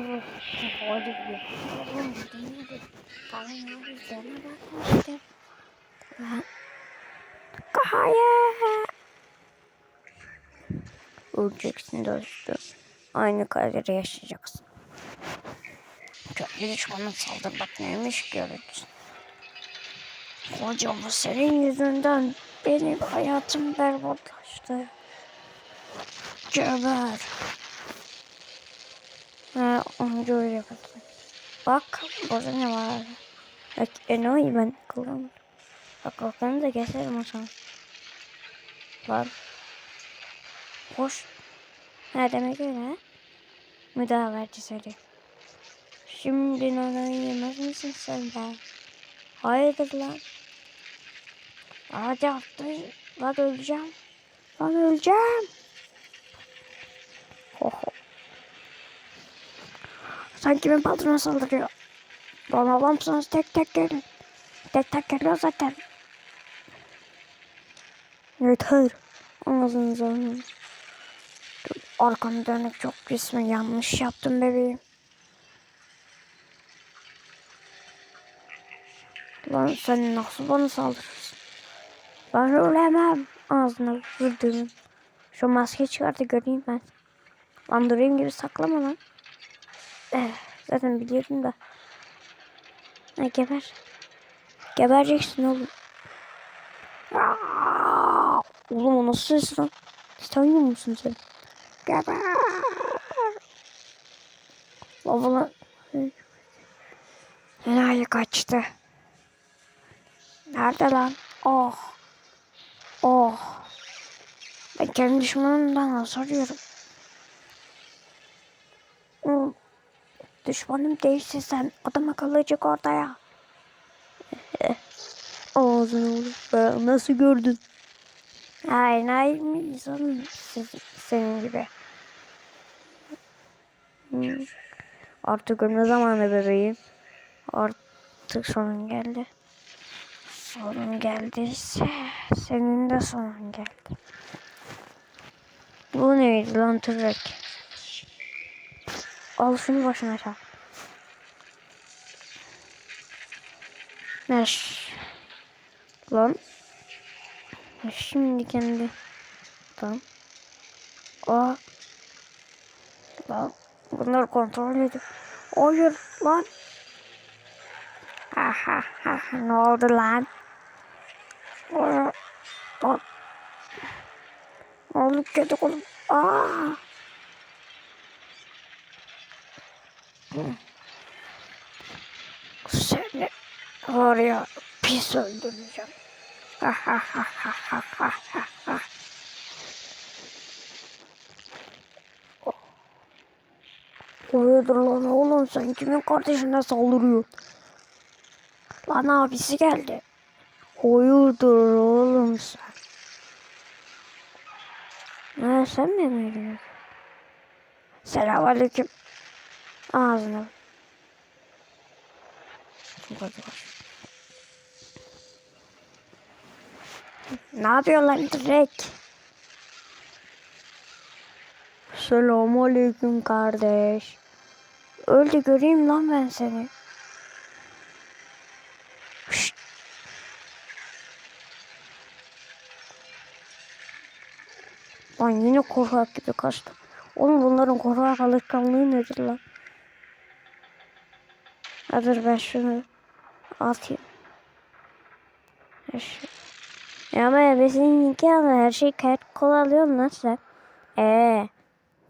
Hadi bir. Oğlum denedi. Bana ne üzerine bakmıştı. Lan. Hayır. Öleceksin dostum. Aynı kaderi yaşayacaksın. Köklü düşmanın saldır bak neymiş görürsün. Hocam senin yüzünden benim hayatım berbatlaştı. Geber. Ha, onca öyle yapalım. Bak burada ne var? Bak Eno'yu ben kullanırım. Bak bakalım da keserim o zaman. Lan. Hoş. Ha demek öyle ha? Söylüyor. Şimdi Eno'yu yemez misin sen de? Hayırdır lan? Hadi yaptı. Lan öleceğim. Lan öleceğim. Oho. Sen kimin patrona saldırıyor? Bana alamsınız tek tek gelin. Tek tek geliyor zaten. Yeter. Ağzınıza alın. Arkanı dönük çok resmen yanlış yaptım bebeğim. Lan sen nasıl bana saldırırsın? Ben ölemem. Ağzına vurdum. Şu maske çıkardı göreyim ben. Lan durayım gibi saklama lan. Eh, zaten biliyorum da. Ha, geber. Gebereceksin oğlum. Aa, oğlum o nasıl ses lan? Tanıyor musun sen? Geber. Baba lan. Enayi kaçtı. Nerede lan? Oh. Oh. Ben kendi düşmanımdan soruyorum. Oğlum, Düşmanım değilse sen adam akıllıcık ortaya. Ağzını be, nasıl gördün? Hayır, hayır mi insanım senin gibi. Hmm. Artık ölme zamanı bebeğim. Artık sonun geldi. Sonun geldiyse senin de sonun geldi. Bu neydi lan tırrek? Al şunu başına çal. Neş. Lan. Şimdi kendi. Tamam. Aa. Lan. Bunları kontrol edin. Hayır lan. Ha ha ha. Ne oldu lan? Aa, Lan. Ne oldu kedi kolum? Aa. Seni var ya pis öldüreceğim. Ha ha ha ha ha ha ha ha. Hayırdır lan oğlum sen kimin kardeşine saldırıyorsun? Lan abisi geldi. Hayırdır oğlum sen? Ha sen mi emredin? Selamünaleyküm. Ağzına. Hadi baş. Ne yapıyor lan direkt? Selamünaleyküm kardeş. Öldü göreyim lan ben seni. Şşt. Lan yine korkak gibi kaçtı. Oğlum bunların korkak alışkanlığı nedir lan? Ha dur ben şunu atayım. Her şey. Ya ama seninki ama her şeyi kayıt kol alıyorsun lan sen. Eee.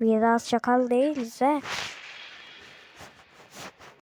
Bir daha çakal değiliz he.